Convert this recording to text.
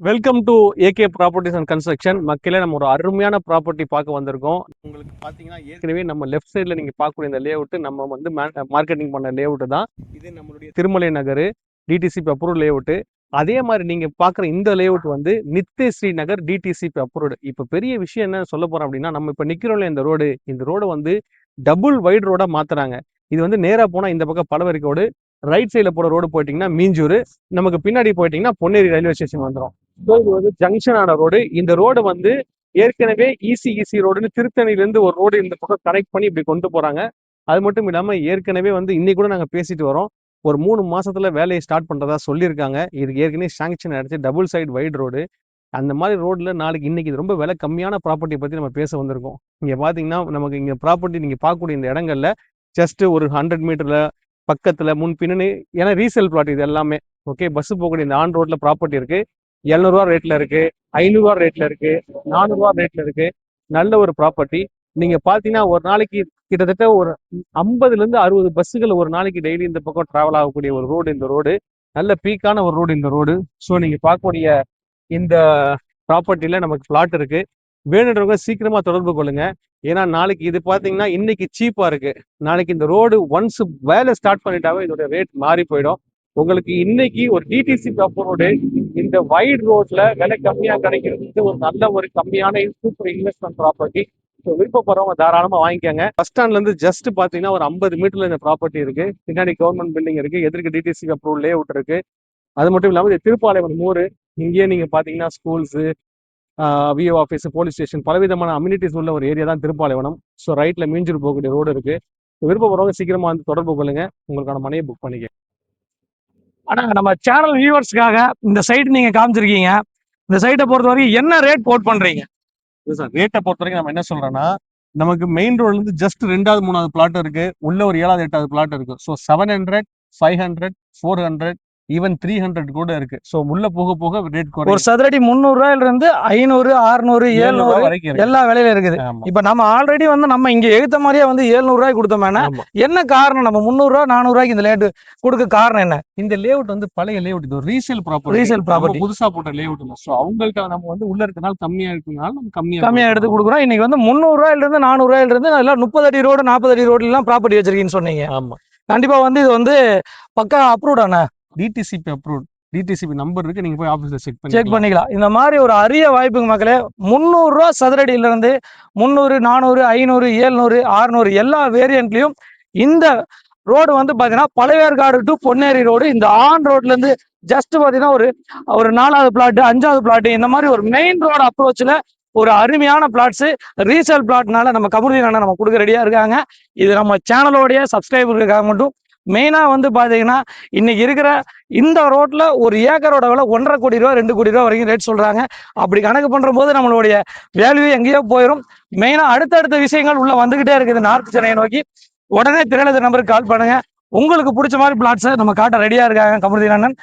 Welcome to AK properties and construction மக்களே நம்ம ஒரு அருமையான ப்ராப்பர்ட்டி பார்க்க வந்திருக்கோம். உங்களுக்கு பார்த்தீங்கன்னா ஏற்கனவே நம்ம லெஃப்ட் சைடில் நீங்கள் பார்க்கக்கூடிய இந்த லேஅவுட் நம்ம வந்து மார்க்கெட்டிங் பண்ண லேஅவுட் தான். இது நம்மளுடைய Thirumalai Nagar DTCP approve layout அதே மாதிரி நீங்கள் பார்க்குற இந்த லேஅவுட் வந்து நித்திய ஸ்ரீ நகர் டிடிசிபி அப்ரூவ்டு இப்போ பெரிய விஷயம் என்ன சொல்ல போகிறோம் அப்படின்னா நம்ம இப்போ நிற்கிறோம்ல இந்த ரோடு இந்த ரோடு வந்து டபுள் வைட் ரோடாக மாற்றுறாங்க இது வந்து நேராக போனால் இந்த பக்கம் பலவரி ரோடு சைடில் போகிற ரோடு போயிட்டீங்கன்னா மீஞ்சூர் நமக்கு பின்னாடி போயிட்டீங்கன்னா பொன்னேரி ரயில்வே ஸ்டேஷன் வந்துடும் இது வந்து ஜங்ஷனான ரோடு. இந்த ரோடு வந்து ஏற்கனவே ஈசி ஈசி ரோடுன்னு திருத்தணிலேருந்து ஒரு ரோடு இந்த பக்கம் கனெக்ட் பண்ணி இப்படி கொண்டு போகிறாங்க அது மட்டும் இல்லாமல் ஏற்கனவே வந்து இன்னைக்கு கூட நாங்கள் பேசிட்டு வரோம். ஒரு மூணு மாசத்துல வேலையை ஸ்டார்ட் பண்றதா சொல்லியிருக்காங்க. இதுக்கு ஏற்கனவே சாங்ஷன் ஆயிடுச்சு டபுள் சைடு வைட் ரோடு அந்த மாதிரி ரோட்ல நாளைக்கு இன்னைக்கு இது ரொம்ப விலை கம்மியான ப்ராப்பர்ட்டி பத்தி நம்ம பேச வந்திருக்கோம். இங்க பாத்தீங்கன்னா நமக்கு இங்க ப்ராப்பர்ட்டி நீங்க பார்க்கக்கூடிய இந்த இடங்கள்ல ஜஸ்ட் ஒரு ஹண்ட்ரட் மீட்டர்ல பக்கத்துல முன் பின்னணி ஏன்னா ரீசேல் ப்ளாட் இது எல்லாமே. ஓகே பஸ் போகக்கூடிய இந்த ஆன் ரோட்ல ப்ராப்பர்ட்டி இருக்கு. எழுநூறுவா ரேட்ல இருக்கு. ஐநூறுரூவா ரேட்ல இருக்கு. நானூறுரூவா ரேட்ல இருக்கு. நல்ல ஒரு ப்ராப்பர்ட்டி நீங்க பாத்தீங்கன்னா ஒரு நாளைக்கு கிட்டத்தட்ட ஒரு ஐம்பதுல இருந்து அறுபது பஸ்ஸுகள் ஒரு நாளைக்கு டெய்லி இந்த பக்கம் டிராவல் ஆகக்கூடிய ஒரு ரோடு இந்த ரோடு நல்ல பீக்கான ஒரு ரோடு இந்த ரோடு ஸோ நீங்க பார்க்கக்கூடிய இந்த ப்ராப்பர்ட்டியில நமக்கு பிளாட் இருக்கு. வேணுன்றவங்க சீக்கிரமா தொடர்பு கொள்ளுங்க. ஏன்னா நாளைக்கு இது பாத்தீங்கன்னா இன்னைக்கு சீப்பா இருக்கு. நாளைக்கு இந்த ரோடு ஒன்ஸ் வேலை ஸ்டார்ட் பண்ணிட்டாவே இதோட ரேட் மாறி போயிடும். உங்களுக்கு இன்னைக்கு ஒரு டிடிசி ரோடு இந்த வைட் ரோட்ல விலை கம்மியா கிடைக்கிறது. ஒரு நல்ல ஒரு கம்மியான சூப்பர் இன்வெஸ்ட்மெண்ட் ப்ராப்பர்ட்டி ஸோ விருப்பப்படுறவங்க தாராளமா வாங்கிக்கோங்க. பஸ் ஸ்டாண்ட்ல இருந்து ஜஸ்ட் பாத்தீங்கன்னா ஒரு ஐம்பது மீட்டர்ல இந்த ப்ராப்பர்ட்டி இருக்கு. பின்னாடி கவர்மெண்ட் பில்டிங் இருக்கு. எதிர்க்கு டிடிசி அப்ரூவல் லே அவுட் இருக்கு. அது மட்டும் இல்லாமல் இது திருப்பாளையம் ஊர். இங்கேயே நீங்க பாத்தீங்கன்னா schools VO office police station பலவிதமான அம்யூனிட்டிஸ் உள்ள ஒரு ஏரியா தான் திருப்பாலைவனம். ஸோ ரைட்ல மீஞ்சூர் போகக்கூடிய ரோடு இருக்கு. விருப்பப்படுறவங்க சீக்கிரமா வந்து தொடர்பு கொள்ளுங்க. உங்களுக்கான மனையை புக் பண்ணிக்க. ஆனால் நம்ம சேனல் வியூவர்ஸ்க்காக இந்த சைட் நீங்க காமிச்சிருக்கீங்க. இந்த சைட்டை பொறுத்த வரைக்கும் என்ன ரேட் கோட் பண்றீங்க? சார் ரேட்டை பொறுத்த வரைக்கும் நம்ம என்ன சொல்கிறோன்னா நமக்கு மெயின் ரோட்லேருந்து ஜஸ்ட் ரெண்டாவது மூணாவது பிளாட் இருக்கு. உள்ள ஒரு ஏழாவது எட்டாவது பிளாட் இருக்கு. So seven hundred five hundred four hundred even three hundred கூட இருக்கு. ஸோ உள்ள போக போக ரேட் ஒரு குறையும் சதுரடி முந்நூறு ரூபாயில இருந்து ஐநூறு அறுநூறு ஏழ்நூறு ஏழ்நூறு வரைக்கும் எல்லா விலையில இருக்குது. இப்ப நம்ம ஆல்ரெடி வந்து நம்ம இங்க எடுத்த மாதிரியே வந்து 700 ரூபாய் கொடுத்தோம்னா. என்ன காரணம்? நம்ம முந்நூறு ரூபாய் நானூறு ரூபாய்க்கு இந்த லேட் கொடுக்க காரணம் என்ன? இந்த லேஅவுட் வந்து பழைய லேஅவுட் இது ரீசேல் ப்ராப்பர்ட்டி Resale property. புதுசா போட்ட லேஅவுட் இல்லை. ஸோ அவங்கள்ட்ட நம்ம வந்து உள்ள இருக்கனால கம்மியா இருக்கனால நம்ம கம்மியா கம்மியா எடுத்து கொடுக்குறோம். இன்னைக்கு வந்து முந்நூறு ரூபாயில இருந்து நானூறு ரூபாயில இருந்து எல்லாம் முப்பது அடி ரோடு நாற்பது அடி ரோடு எல்லாம் ப்ராப்பர்ட்டி வச்சிருக்கீங்கன்னு சொன்னீங்க. ஆமா. கண்டிப்பா வந்து இது வந்து பக்கா அப்ரூவ்ட் ஆன டிடிசிபி அப்ரூவ் டிடிசிபி நம்பர் இருக்கு நீங்க போய் ஆபீஸ்ல செக் பண்ணி செக் பண்ணிக்கலாம். இந்த மாதிரி ஒரு அரிய வாய்ப்புங்க மக்களே. முந்நூறு ரூபா சதுரடியில இருந்து முந்நூறு நானூறு ஐநூறு ஏழ்நூறு அறுநூறு எல்லா வேரியன்ட்லயும் இந்த ரோடு வந்து பாத்தீங்கன்னா பழையவேற்காடு டு பொன்னேரி ரோடு இந்த ஆன் ரோட்ல இருந்து ஜஸ்ட் பாத்தீங்கன்னா ஒரு ஒரு நாலாவது பிளாட் அஞ்சாவது பிளாட் இந்த மாதிரி ஒரு மெயின் ரோடு அப்ரோச்ல ஒரு அருமையான பிளாட்ஸ் ரீசேல் பிளாட்னால நம்ம கமுருதி அண்ணன் நம்ம கொடுக்க ரெடியா இருக்காங்க. இது நம்ம சேனலோடைய சப்ஸ்கிரைபருக்காக மட்டும் மெயினா வந்து பாத்தீங்கன்னா இன்னைக்கு இருக்கிற இந்த ரோட்ல ஒரு ஏக்கரோட விலை ஒன்றரை கோடி ரூபா ரெண்டு கோடி ரூபா வரைக்கும் ரேட் சொல்றாங்க. அப்படி கணக்கு பண்ற போது நம்மளுடைய வேல்யூ எங்கேயோ போயிடும் மெயினா அடுத்தடுத்த விஷயங்கள் உள்ள வந்துகிட்டே இருக்குது. நார்த் சென்னையை நோக்கி உடனே திரையில நம்பருக்கு கால் பண்ணுங்க. உங்களுக்கு பிடிச்ச மாதிரி பிளாட்ஸை நம்ம காட்ட ரெடியா இருக்காங்க கமருதீன் அண்ணன்.